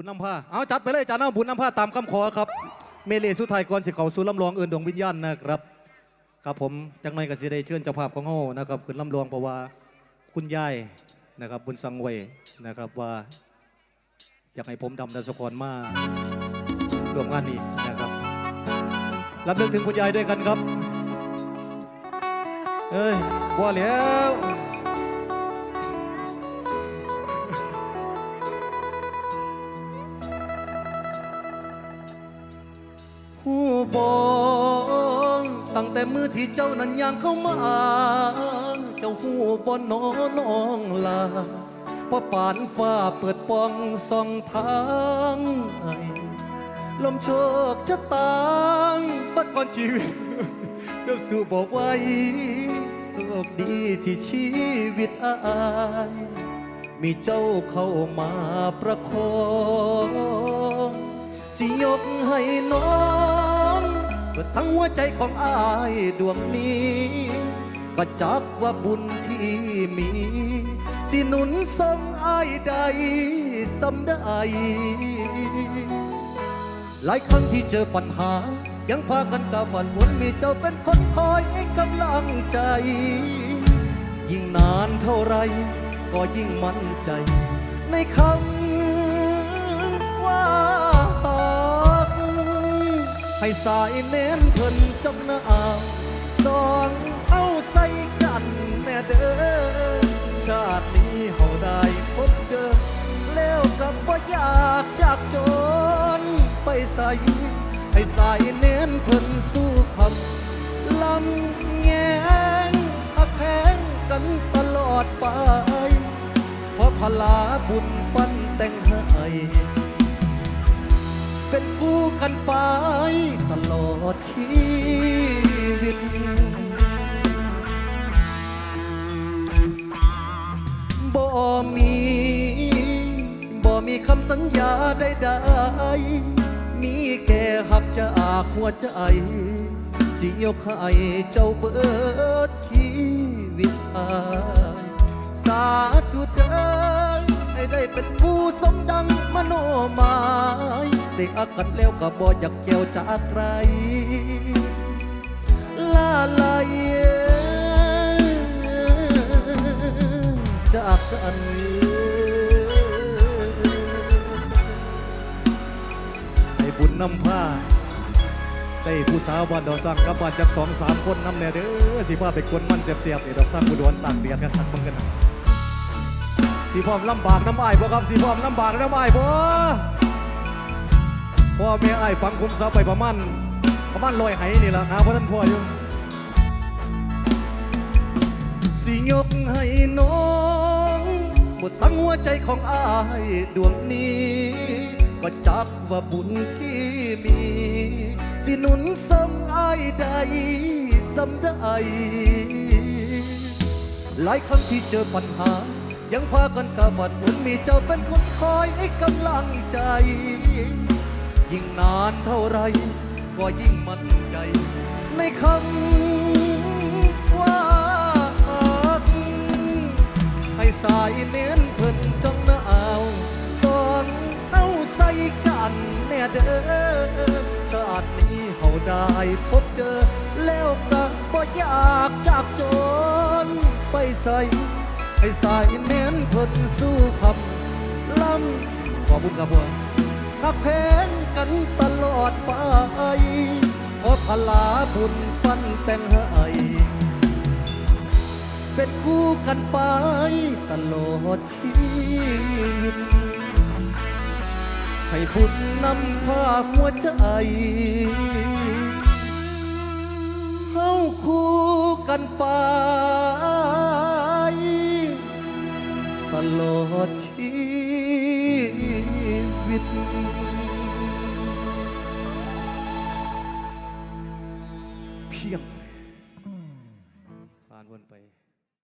บุญนำผ้าเอาจัดไปเลยจานเอาบุญนำผ้าตามคำขอครับ เมเลสุไทยก่อนสิเขาสู่ลำลองเอินดวงวิญญาณนะครับครับผมจังหน่อยกสิได้เชิญเจ้าภาพของเฮานะครับขึ้นลำลองเพราะว่าคุณยายนะครับบุญสังเวยนะครับว่าอยากให้ผมดำดัสกรมาร่วมงานนี้นะครับรับเรื่องถึงคุณยายด้วยกันครับเอ้ยบ่แล้ว หูบองตั้งแต่มือที่เจ้านั้นย่างเข้ามา เจ้าหูบอนน้อน้องลาเพราะปานฟ้าเปิดปองส่องทางให้ลมโชคชะตางบัดก่อนชีวิตเดี๋ยวสู่บอกไว้โชคดีที่ชีวิตอายมีเจ้าเข้ามาประคองสิยกให้น้อง ดทั้งหัวใจของอายดวงนี้ ก็จักว่าบุญที่มี สิหนุนส่งอายใดสำได้ หลายครั้งที่เจอปัญหา ยังพากันกะวันวนมีเจ้าเป็นคนคอยให้กำลังใจ ยิ่งนานเท่าไร ก็ยิ่งมั่นใจ ในคำ ให้สายเน้นเพิ่นจำหน้าสองเอาใส่กันแน่เด้อชาตินี้เฮาได้พบเจอ แล้วกับว่าอยากจากจนไปใส่ให้สายเน้นเพิ่นสู้คำลำแงงหักแพงกันตลอดไป เพราะพลาบุญปั้นแต่งให้ กันไปตลอดชีวิต บ่มี บ่มีคำสัญญาใดๆมีแค่หักจะอากหัวใจ สิยกให้เจ้าเบิดชีวิตอายสาธุเด้อให้ได้เป็นผู้สมดังมโนหมาย ได้อักกันแล้วก็บ่อยากแก้วจากใครลาลายจากกันให้บุญนำผ้าได้ผู้สาวบ้านดอกสังกับบ้านจากสองสามคนนำแน่เด้อสิพาไปกวนมันเสียบๆนี่ดอกตั้งบุดวนต่างเดียดกันทักมึงกันนะสีพร้อมลำบากน้ำอ้ายบ่ครับสีพร้อมลำบากน้ำอ้ายบ่ พ่อแม่ไอ้ฟังคุ้มทรัพย์ไปประมาณประมาณลอยไหนี่ละหาพ่อท่านพ่ออยู่สิยกให้น้องหมดทั้งหัวใจของอายดวงนี้ ก็จักว่าบุญที่มี สิหนุนส่งอายใดสำได้หลายครั้งที่เจอปัญหา ยังพากันกะบัดวนมีเจ้าเป็นคนคอยให้กำลังใจ ยิ่งนานเท่าไรก็ยิ่งมั่นใจ ในคำว่าให้สายเน้นเพิ่นจงนาเอาสอนเอาใส่กันแน่เด้อชาตินี้เฮาได้พบเจอ แล้วก็บ่อยากจากจนไปใส่ให้สายเน้นเพิ่นสู้คำลำขอบุญกับบัวหักแพง กันตลอดไปเพราะพลาบุญปั้นแต่งให้เป็นคู่กันไปตลอดชีวิตให้บุญนำพาหัวใจเฮาคู่กันไปตลอดชีวิต เพียง